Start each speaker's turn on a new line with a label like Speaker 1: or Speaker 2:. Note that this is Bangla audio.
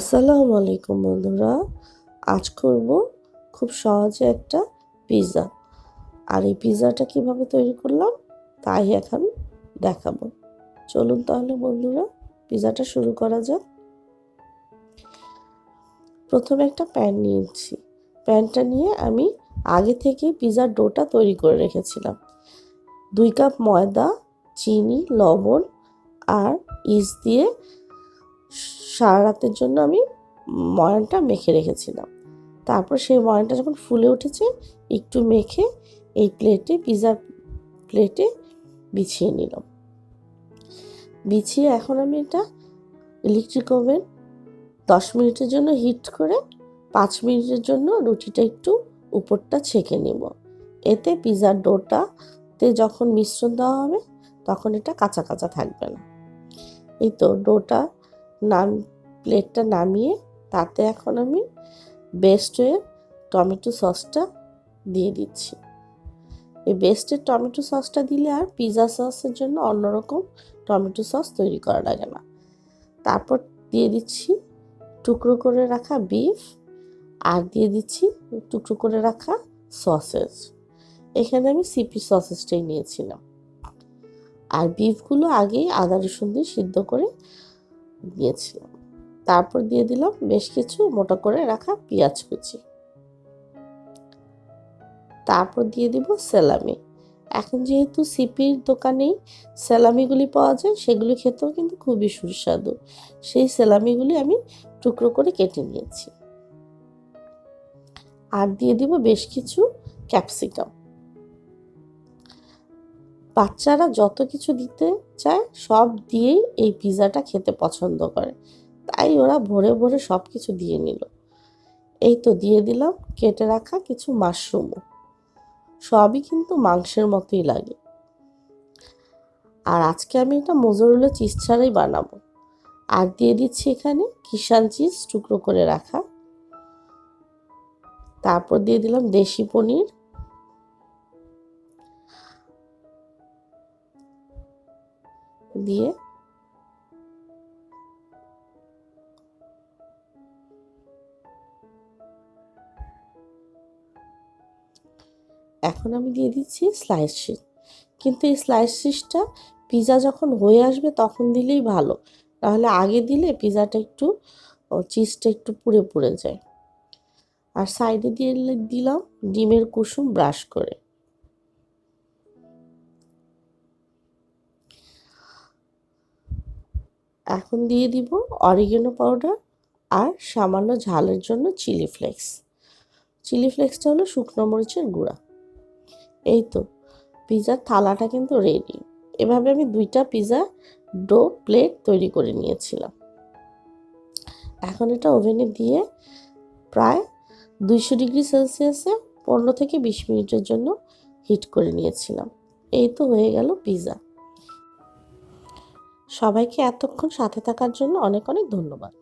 Speaker 1: আসসালামু আলাইকুম বন্ধুরা। আজ করব খুব সহজে একটা পিৎজা আর এই পিৎজাটা কীভাবে তৈরি করলাম, তাই এখন দেখাবো। চলুন তাহলে বন্ধুরা পিৎজাটা শুরু করা যাক। প্রথমে একটা প্যান নিয়েছি। প্যানটা নিয়ে আমি আগে থেকে পিৎজার ডোটা তৈরি করে রেখেছিলাম। দুই কাপ ময়দা, চিনি, লবণ আর ইস্ট দিয়ে সারা রাতের জন্য আমি ময়ানটা মেখে রেখেছিলাম। তারপর সেই ময়ানটা যখন ফুলে উঠেছে, একটু মেখে এই প্লেটে পিৎজার প্লেটে বিছিয়ে নিলাম। বিছিয়ে এখন আমি এটা ইলেকট্রিক ওভেন দশ মিনিটের জন্য হিট করে পাঁচ মিনিটের জন্য রুটিটা একটু উপরটা ছেঁকে নিব। এতে পিৎজার ডোটাতে যখন মিশ্রণ দেওয়া হবে, তখন এটা কাঁচা কাঁচা থাকবে না। এই তো ডোটা নাম, প্লেটটা নামিয়ে তাতে এখন আমি বেস্ট হয়ে টমেটো সসটা দিয়ে দিচ্ছি। এই বেস্টের টমেটো সসটা দিলে আর পিৎজা সসের জন্য অন্যরকম টমেটো সস তৈরি করা লাগে না। তারপর দিয়ে দিচ্ছি টুকরো করে রাখা বিফ আর দিয়ে দিচ্ছি টুকরো করে রাখা সসেজ এখানে আমি সিপি সসেজটাই নিয়েছিলাম। আর বিফগুলো আগেই আদা রসুন দিয়ে সিদ্ধ করে দিয়েছিলাম। তারপর দিয়ে দিলাম বেশ কিছু মোটা করে রাখা পেঁয়াজ কুচি। তারপর দিয়ে দিব সেলামি। এখন যেহেতু সিপির দোকানেই সেলামিগুলি পাওয়া যায়, সেগুলি খেতেও কিন্তু খুবই সুস্বাদু। সেই সেলামিগুলি আমি টুকরো করে কেটে নিয়েছি। আর দিয়ে দিব বেশ কিছু ক্যাপসিকাম। বাচ্চারা যত কিছু দিতে চায়, সব দিয়েই এই পিৎজাটা খেতে পছন্দ করে। তাই ওরা ভরে ভরে সব কিছু দিয়ে নিল। এই তো দিয়ে দিলাম, কেটে রাখা কিছু মাশরুমও। সবই কিন্তু মাংসের মতোই লাগে। আর আজকে আমি এটা মোজরুলো চিজ ছাড়াই বানাবো। আর দিয়ে দিচ্ছি এখানে কিষান চিজ টুকরো করে রাখা। তারপর দিয়ে দিলাম দেশি পনির। দিয়ে এখন আমি দিয়ে দিচ্ছি স্লাইস চিজ কিন্তু এই স্লাইস চিজটা পিৎজা যখন হয়ে আসবে তখন দিলেই ভালো। নাহলে আগে দিলে পিৎজাটা একটু চিজটা একটু পুড়ে পুড়ে যায়। আর সাইডে দিয়ে দিলাম ডিমের কুসুম ব্রাশ করে। এখন দিয়ে দিব অরিগেনো পাউডার আর সামান্য ঝালের জন্য চিলি ফ্লেক্স চিলি ফ্লেক্সটা হলো শুকনো মরিচের গুঁড়া। এই তো পিৎজার থালাটা কিন্তু রেডি এভাবে আমি দুইটা পিৎজা ডো প্লেট তৈরি করে নিয়েছিলাম। এখন এটা ওভেনে দিয়ে প্রায় দুইশো ডিগ্রি সেলসিয়াসে পনেরো থেকে বিশ মিনিটের জন্য হিট করে নিয়েছিলাম। এই তো হয়ে গেল পিৎজা সবাইকে এতক্ষণ সাথে থাকার জন্য অনেক অনেক ধন্যবাদ।